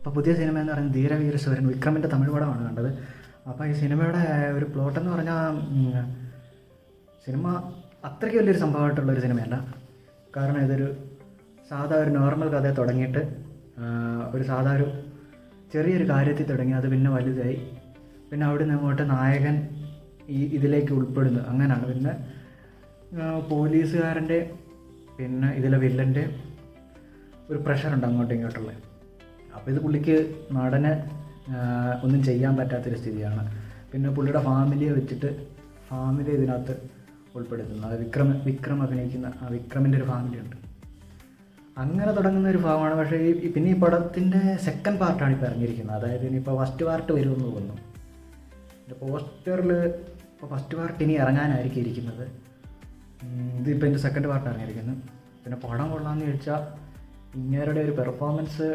അപ്പോൾ പുതിയ സിനിമ എന്ന് പറയുന്നത് ധീരവീരസ്വരൻ വിക്രമിന്റെ തമിഴ് പടമാണ് കണ്ടത്. അപ്പോൾ ഈ സിനിമയുടെ ഒരു പ്ലോട്ടെന്ന് പറഞ്ഞാൽ സിനിമ അത്രയ്ക്ക് വലിയൊരു സംഭവമായിട്ടുള്ളൊരു സിനിമയല്ല കാരണം ഇതൊരു സാധാ ഒരു നോർമൽ കഥ തുടങ്ങിയിട്ട് ഒരു സാധാ ഒരു ചെറിയൊരു കാര്യത്തിൽ തുടങ്ങി അത് പിന്നെ വലുതായി. പിന്നെ അവിടെ നിന്ന് അങ്ങോട്ട് നായകൻ ഈ ഇതിലേക്ക് ഉൾപ്പെടുന്നു. അങ്ങനെയാണ് പിന്നെ പോലീസുകാരന്റെ പിന്നെ ഇതിലെ വില്ലന്റെ ഒരു പ്രഷറുണ്ട് അങ്ങോട്ടും ഇങ്ങോട്ടുള്ള അപ്പോൾ ഇത് പുള്ളിക്ക് നടന് ഒന്നും ചെയ്യാൻ പറ്റാത്തൊരു സ്ഥിതിയാണ്. പിന്നെ പുള്ളിയുടെ ഫാമിലിയെ വെച്ചിട്ട് ഫാമിലി ഇതിനകത്ത് ഉൾപ്പെടുത്തുന്നു. അത് വിക്രം വിക്രം അഭിനയിക്കുന്ന ആ വിക്രമിന്റെ ഒരു ഫാമിലി ഉണ്ട്. അങ്ങനെ തുടങ്ങുന്ന ഒരു ഭാഗമാണ്. പക്ഷേ ഈ പിന്നെ ഈ പടത്തിന്റെ സെക്കൻഡ് പാർട്ടാണ് ഇപ്പോൾ ഇറങ്ങിയിരിക്കുന്നത്. അതായത് ഇനിയിപ്പോൾ ഫസ്റ്റ് പാർട്ട് വരുമെന്ന് തോന്നുന്നു. എന്റെ പോസ്റ്ററിൽ ഇപ്പോൾ ഫസ്റ്റ് പാർട്ട് ഇനി ഇറങ്ങാനായിരിക്കും ഇരിക്കുന്നത്. ഇതിപ്പോൾ എന്റെ സെക്കൻഡ് പാർട്ട് ഇറങ്ങിയിരിക്കുന്നത്. പിന്നെ പടം കൊള്ളാമെന്ന് ചോദിച്ചാൽ ഇങ്ങേരുടെ ഒരു പെർഫോമൻസ്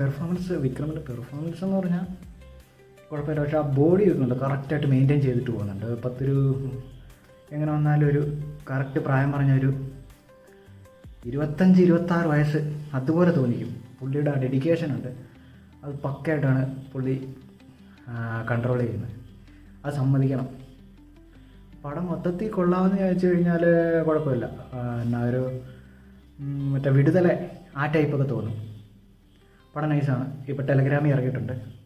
പെർഫോമൻസ് വിക്രമിന്റെ പെർഫോമൻസ് എന്ന് പറഞ്ഞാൽ കുഴപ്പമില്ല. പക്ഷേ ആ ബോഡി വെക്കുന്നുണ്ട്. കറക്റ്റായിട്ട് മെയിന്റെയിൻ ചെയ്തിട്ട് പോകുന്നുണ്ട്. പത്തൊരു എങ്ങനെ വന്നാലും ഒരു കറക്റ്റ് പ്രായം പറഞ്ഞ ഒരു ഇരുപത്തഞ്ച് ഇരുപത്താറ് വയസ്സ് അതുപോലെ തോന്നിക്കും. പുള്ളിയുടെ ആ ഡെഡിക്കേഷൻ ഉണ്ട്. അത് പക്കയായിട്ടാണ് പുള്ളി കൺട്രോൾ ചെയ്യുന്നത്. അത് സമ്മതിക്കണം. പടം മൊത്തത്തിൽ കൊള്ളാമെന്ന് ചോദിച്ചു കഴിഞ്ഞാൽ കുഴപ്പമില്ല. എന്നാ ഒരു മറ്റേ വിടുതലെ ആ ടൈപ്പൊക്കെ തോന്നും. പടം നൈസാണ് ഇപ്പോൾ ടെലഗ്രാമിൽ ഇറങ്ങിയിട്ടുണ്ട്.